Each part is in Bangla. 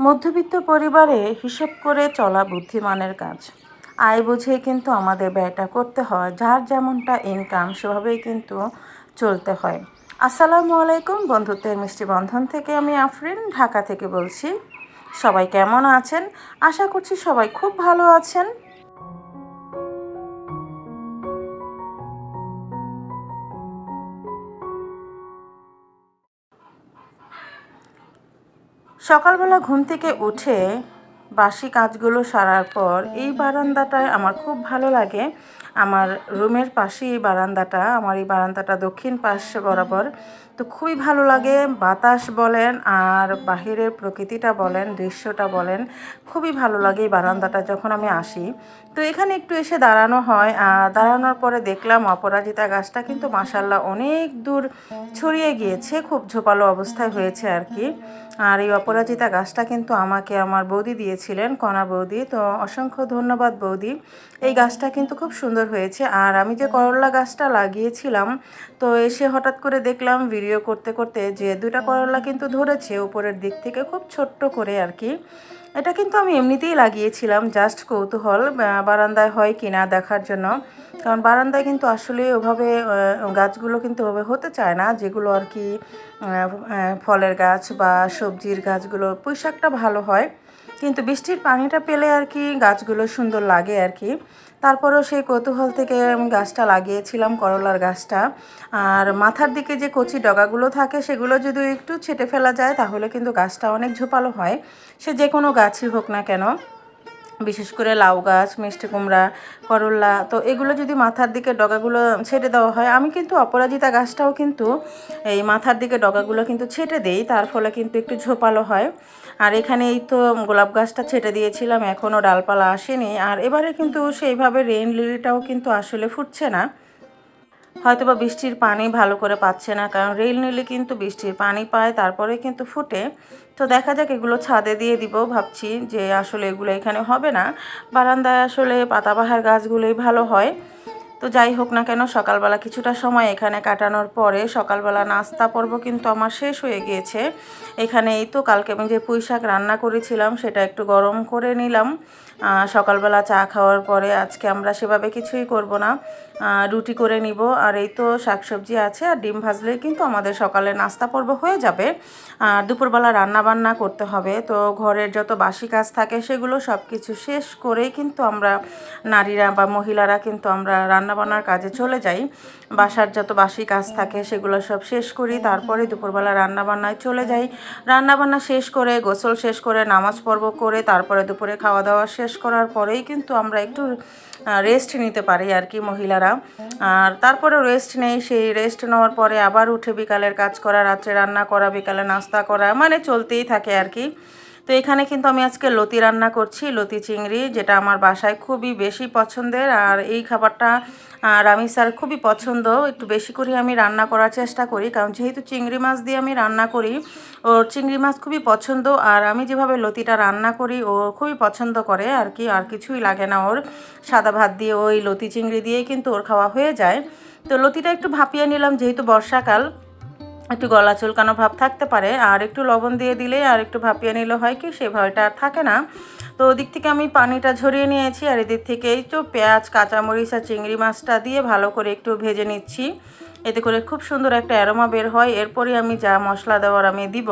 মধ্যবিত্ত পরিবারে হিসেব করে চলা বুদ্ধিমানের কাজ। আয় বুঝে কিন্তু আমাদের ব্যয়টা করতে হয়, যার যেমনটা ইনকাম সেভাবেই কিন্তু চলতে হয়। আসসালামু আলাইকুম বন্ধুত্বের মিষ্টি বন্ধন থেকে আমি আফরিন, ঢাকা থেকে বলছি। সবাই কেমন আছেন? আশা করছি সবাই খুব ভালো আছেন। সকালবেলা ঘুম থেকে উঠে বাসি কাজগুলো সারার পর এই বারান্দাটায় আমার খুব ভালো লাগে। আমার রুমের পাশে এই বারান্দাটা আমার এই বারান্দাটা দক্ষিণ পাশ বরাবর। তো খুবই ভালো লাগে বাতাস বলেন আর বাহিরের প্রকৃতিটা বলেন দৃশ্যটা বলেন খুবই ভালো লাগে এই বারান্দাটা যখন আমি আসি। তো এখানে একটু এসে দাঁড়ানো হয় আর দাঁড়ানোর পরে দেখলাম অপরাজিতা গাছটা কিন্তু মাসাল্লাহ অনেক দূর ছড়িয়ে গিয়েছে খুব ঝোপালো অবস্থায় হয়েছে আর কি। আর এই অপরাজিতা গাছটা কিন্তু আমাকে আমার বৌদি দিয়েছিলেন কণা বৌদি। তো অসংখ্য ধন্যবাদ বৌদি। এই গাছটা কিন্তু খুব সুন্দর হয়েছে। আর আমি যে করলা গাছটা লাগিয়েছিলাম, তো এসে হঠাৎ করে দেখলাম ভিডিও করতে করতে যে দুটা করলা কিন্তু ধরেছে উপরের দিক থেকে খুব ছোট্ট করে আর কি। এটা কিন্তু আমি এমনিতেই লাগিয়েছিলাম জাস্ট কৌতূহল বারান্দায় হয় কি না দেখার জন্য। কারণ বারান্দায় কিন্তু আসলে ওভাবে গাছগুলো কিন্তু ওভাবে হতে চায় না। যেগুলো আর কি ফলের গাছ বা সবজির গাছগুলো, পুঁইশাকটা ভালো হয়। কিন্তু বৃষ্টির পানিটা পেলে আর কি গাছগুলো সুন্দর লাগে আর কি। তারপরেও সেই কৌতূহল থেকে আমি গাছটা লাগিয়েছিলাম, করলার গাছটা। আর মাথার দিকে যে কচি ডগাগুলো থাকে, সেগুলো যদি একটু ছেটে ফেলা যায়, তাহলে কিন্তু গাছটা অনেক ঝোপালো হয়। সে যে কোনো গাছই হোক না কেন। বিশেষ করে লাউ গাছ, মিষ্টি কুমড়া করল্লা তো এগুলো যদি মাথার দিকে ডগাগুলো ছেটে দেওয়া হয়, আমি কিন্তু অপরাজিতা গাছটাও কিন্তু এই মাথার দিকে ডগাগুলো কিন্তু ছেটে দেই, তার ফলে কিন্তু একটু ঝোপালো হয়। আর এখানে এই তো গোলাপ গাছটা ছেটে দিয়েছিলাম, এখনও ডালপালা আসেনি। আর এবারে কিন্তু সেইভাবে রেইন লিলিটাও কিন্তু আসলে ফুটছে না। হয়তো বা বৃষ্টির পানি ভালো করে পাচ্ছে না, কারণ রেল নিলে কিন্তু বৃষ্টির পানি পায়, তারপরে কিন্তু ফুটে। তো দেখা যাক, এগুলো ছাদে দিয়ে দিব। ভাবছি যে আসলে এগুলো এখানে হবে না। বারান্দায় আসলে পাতাবাহার গাছগুলোই ভালো হয়। তো যাই হোক না কেন, সকালবেলা কিছুটা সময় এখানে কাটানোর পরে সকালবেলা নাস্তা পর্ব কিন্তু আমার শেষ হয়ে গিয়েছে। এখানে এই তো কালকে আমি যে পুঁই শাক রান্না করেছিলাম, সেটা একটু গরম করে নিলাম। সকালবেলা চা খাওয়ার পরে আজকে আমরা সেভাবে কিছুই করব না। রুটি করে নিব। আর এই তো শাকসবজি আছে আর ডিম ভাজলেই কিন্তু আমাদের সকালে নাস্তা পর্ব হয়ে যাবে। আর দুপুরবেলা রান্না বান্না করতে হবে। তো ঘরের যত বাসি কাজ থাকে সেগুলো সব কিছু শেষ করেই কিন্তু আমরা নারীরা বা মহিলারা কিন্তু আমরা রান্নাবান্নার কাজে চলে যাই। বাসার যত বাসি কাজ থাকে সেগুলো সব শেষ করি। তারপরে দুপুরবেলা রান্নাবান্নায় চলে যাই। রান্নাবান্না শেষ করে, গোসল শেষ করে, নামাজ পর্ব করে, তারপরে দুপুরে খাওয়া দাওয়া শেষ করার পরেই কিন্তু আমরা একটু রেস্ট নিতে পারি আর কি মহিলারা। আর তারপরে রেস্ট নেই, সেই রেস্ট নেওয়ার পরে আবার উঠে বিকালের কাজ করা, রাত্রে রান্না করা, বিকালে নাস্তা করা মানে চলতেই থাকে আর কি। তো এখানে কিন্তু আমি আজকে লতি রান্না করছি, লতি চিংড়ি, যেটা আমার বাসায় খুবই বেশি পছন্দের। আর এই খাবারটা রামি স্যার খুবই পছন্দ। একটু বেশি করে আমি রান্না করার চেষ্টা করি, কারণ যেহেতু চিংড়ি মাছ দিয়ে আমি রান্না করি, ওর চিংড়ি মাছ খুবই পছন্দ। আর আমি যেভাবে লতিটা রান্না করি, ও খুবই পছন্দ করে আর কি, আর কিছুই লাগে না ওর। সাদা ভাত দিয়ে ওই লতি চিংড়ি দিয়েই কিন্তু ওর খাওয়া হয়ে যায়। তো লতিটা একটু ভাপিয়ে নিলাম, যেহেতু বর্ষাকাল। একটু গলা চুলকানো ভাব থাকতে পারে? আর একটু লবণ দিয়ে দিলে আর একটু ভাপিয়ে নিলে হয় কি? সে ভয়টা আর থাকে না। তো ওদিক থেকে আমি পানিটা ঝরিয়ে নিয়েছি আর এদিক থেকে এই তো পেঁয়াজ, কাঁচামরিচ আর চিংড়ি মাছটা দিয়ে ভালো করে একটু ভেজে নিচ্ছি। এতে করে খুব সুন্দর একটা অ্যারোমা বের হয়। এরপরে আমি যা মশলা দেওয়ার আমি দিব।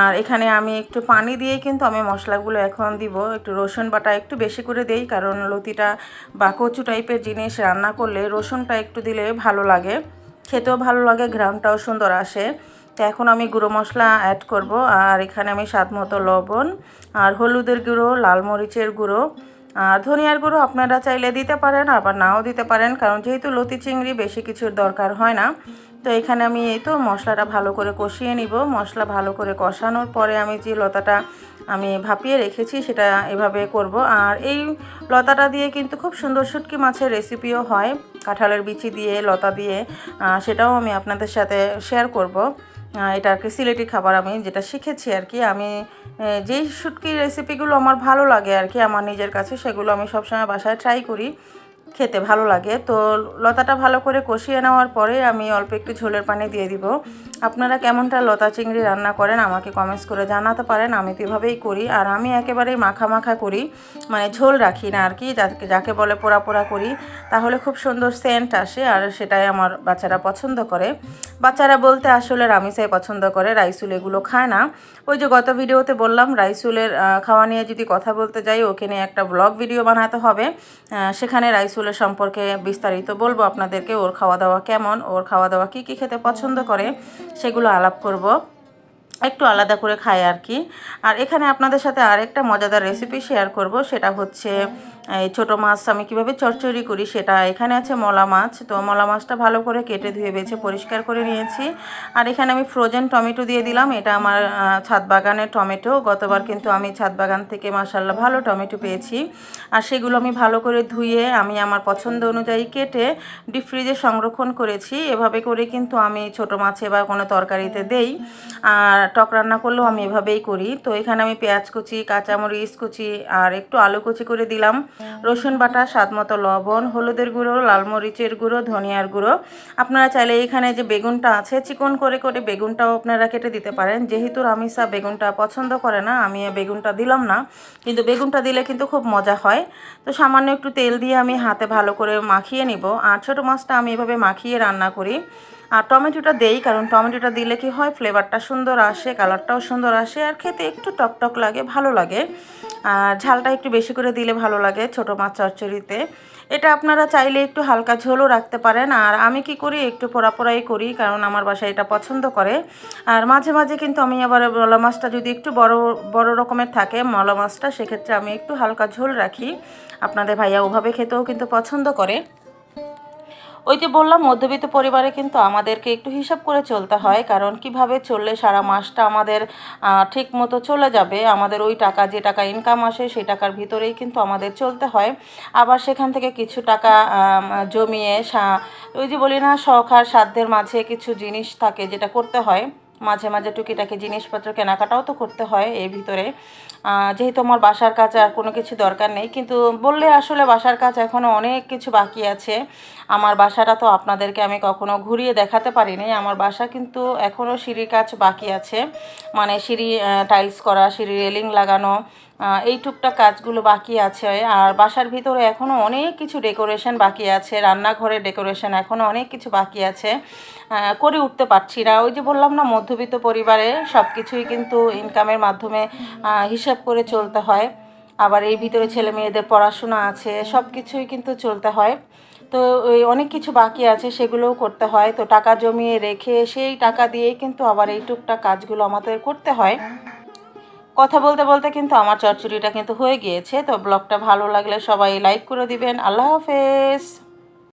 আর এখানে আমি একটু পানি দিয়ে কিন্তু আমি মশলাগুলো এখন দিব। একটু রসুন বাটা একটু বেশি করে দেই, কারণ লতিটা বা কচু টাইপের জিনিস রান্না করলে রসুনটা একটু দিলে ভালো লাগে। খেতেও ভালো লাগে ঘ্রামটাও সুন্দর আসে। তো এখন আমি গুঁড়ো মশলা অ্যাড করব, আর এখানে আমি স্বাদ মতো লবণ, আর হলুদের গুঁড়ো, লাল মরিচের গুঁড়ো, আর ধনিয়ার গুঁড়ো আপনারা চাইলে দিতে পারেন, আবার নাও দিতে পারেন, কারণ যেহেতু লতি চিংড়ি বেশি কিছুর দরকার হয় না। তো এখানে আমি এই তো মশলাটা ভালো করে কষিয়ে নিব। মশলা ভালো করে কষানোর পরে আমি যে লতাটা আমি ভাপিয়ে রেখেছি, সেটা এভাবে করব। আর এই লতাটা দিয়ে কিন্তু খুব সুন্দর শুটকি মাছের রেসিপিও হয়। কাঁঠালের বিচি দিয়ে, লতা দিয়ে সেটাও আমি আপনাদের সাথে শেয়ার করব। এটা আর কি সিলেটি খাবার আমি যেটা শিখেছি আর কি। আমি যেই শুটকির রেসিপিগুলো আমার ভালো লাগে আর কি, আমার নিজের কাছে, সেগুলো আমি সবসময় বাসায় ট্রাই করি। খেতে ভালো লাগে। তো লতাটা ভালো করে কষিয়ে নেওয়ার পরে আমি অল্প একটু ঝোলের পানি দিয়ে দিব। আপনারা কেমনটা লতা চিংড়ি রান্না করেন আমাকে কমেন্টস করে জানাতে পারেন। আমি তো এভাবেই করি। আর আমি একেবারেই মাখা মাখা করি। মানে ঝোল রাখি না আর কি, যাকে যাকে বলে পোড়া পোড়া করি। তাহলে খুব সুন্দর সেন্ট আসে আর সেটাই আমার বাচ্চারা পছন্দ করে। বাচ্চারা বলতে আসলে রামিসাই পছন্দ করে, রাইসুল এগুলো খায় না। ওই যে গত ভিডিওতে বললাম, রাইসুলের খাওয়া নিয়ে যদি কথা বলতে যাই, ওকে নিয়ে একটা ব্লগ ভিডিও বানাতে হবে। সেখানে রাইসুলের সম্পর্কে বিস্তারিত বলব আপনাদেরকে, ওর খাওয়া দাওয়া কেমন, ওর খাওয়া দাওয়া কী কী খেতে পছন্দ করে, সেগুলো আলাপ করব। একটু আলাদা করে খাই আর কি। আর এখানে আপনাদের সাথে আরেকটা মজাদার রেসিপি শেয়ার করব, সেটা হচ্ছে ছোটো মাছ আমি কীভাবে চচ্চড়ি করি সেটা এখানে আছে মলা মাছ। তো মলা মাছটা ভালো করে কেটে ধুয়ে বেছে পরিষ্কার করে নিয়েছি। আর এখানে আমি ফ্রোজেন টমেটো দিয়ে দিলাম। এটা আমার ছাদ বাগানের টমেটো। গতবার কিন্তু আমি ছাদ বাগান থেকে মাসাল্লাহ ভালো টমেটো পেয়েছি। আর সেগুলো আমি ভালো করে ধুয়ে আমি আমার পছন্দ অনুযায়ী কেটে ডিপ ফ্রিজে সংরক্ষণ করেছি। এভাবে করে কিন্তু আমি ছোট মাছে বা কোনো তরকারিতে দেই। আর টক রান্না করলেও আমি এভাবেই করি। তো এখানে আমি পেঁয়াজ কুচি, কাঁচামরিচ কুচি আর একটু আলু কুচি করে দিলাম। রসুন বাটা, স্বাদ মতো লবণ, হলুদের গুঁড়ো, লাল মরিচের গুঁড়ো, ধনিয়ার গুঁড়ো। আপনারা চাইলে এখানে যে বেগুনটা আছে, চিকন করে করে বেগুনটাও আপনারা কেটে দিতে পারেন। যেহেতু রামিসা বেগুনটা পছন্দ করে না, আমি বেগুনটা দিলাম না। কিন্তু বেগুনটা দিলে কিন্তু খুব মজা হয়। তো সামান্য একটু তেল দিয়ে আমি হাতে ভালো করে মাখিয়ে নিব। আর ছোটো মাছটা আমি এভাবে মাখিয়ে রান্না করি। আর টমেটোটা দেই, কারণ টমেটোটা দিলে কি হয় ফ্লেভারটা সুন্দর আসে কালারটাও সুন্দর আসে, আর খেতে একটু টকটক লাগে, ভালো লাগে। আর ঝালটা একটু বেশি করে দিলে ভালো লাগে ছোটো মাছ চচ্চড়িতে। এটা আপনারা চাইলে একটু হালকা ঝোলও রাখতে পারেন, আর আমি কি করি, একটু পোড়া পোড়াই করি, কারণ আমার বাসায় এটা পছন্দ করে। আর মাঝে মাঝে কিন্তু আমি আবার মলা মাছটা যদি একটু বড় বড় রকমের থাকে, মলা মাছটা, সেক্ষেত্রে আমি একটু হালকা ঝোল রাখি। আপনাদের ভাইয়া ওভাবে খেতেও কিন্তু পছন্দ করে। ওই যে বললাম, মধ্যবিত্ত পরিবারে কিন্তু আমাদেরকে একটু হিসাব করে চলতে হয়, কারণ কীভাবে চললে সারা মাসটা আমাদের ঠিক মতো চলে যাবে, আমাদের ওই টাকা, যে টাকা ইনকাম আসে সেই টাকার ভিতরেই কিন্তু আমাদের চলতে হয়। আবার সেখান থেকে কিছু টাকা জমিয়ে ওই যে বলি না, শখ আর সাধ্যের মাঝে কিছু জিনিস থাকে যেটা করতে হয়। মাঝে মাঝে টুকিটাকি জিনিসপত্র কেনাকাটাও তো করতে হয় এর ভিতরে। যেহেতু আমার বাসার কাজ আর কোনো কিছু দরকার নেই, কিন্তু বললে আসলে বাসার কাজ এখনও অনেক কিছু বাকি আছে। আমার বাসাটা তো আপনাদেরকে আমি কখনো ঘুরিয়ে দেখাতে পারিনি, আমার বাসা কিন্তু এখনও সিঁড়ির কাজ বাকি আছে। মানে সিঁড়ি টাইলস করা, সিঁড়ি রেলিং লাগানো এই টুকটাক কাজগুলো বাকি আছে। আর বাসার ভিতরে এখনও অনেক কিছু ডেকোরেশন বাকি আছে। রান্নাঘরের ডেকোরেশন এখনও অনেক কিছু বাকি আছে। করে উঠতে পারছি না। ওই যে বললাম না, মধ্যবিত্ত পরিবারে সব কিছুই কিন্তু ইনকামের মাধ্যমে হিসাব করে চলতে হয়। আবার এই ভিতরে ছেলে মেয়েদের পড়াশোনা আছে সব কিছুই কিন্তু চলতে হয়। তো ওই অনেক কিছু বাকি আছে, সেগুলোও করতে হয়। তো টাকা জমিয়ে রেখে সেই টাকা দিয়েই কিন্তু আবার এই টুকটাক কাজগুলো আমাদের করতে হয়। কথা বলতে বলতে কিন্তু আমার চচ্চড়িটা কিন্তু হয়ে গিয়েছে, তো ব্লগটা ভালো লাগলে সবাই লাইক করে দিবেন। আল্লাহ হাফেজ।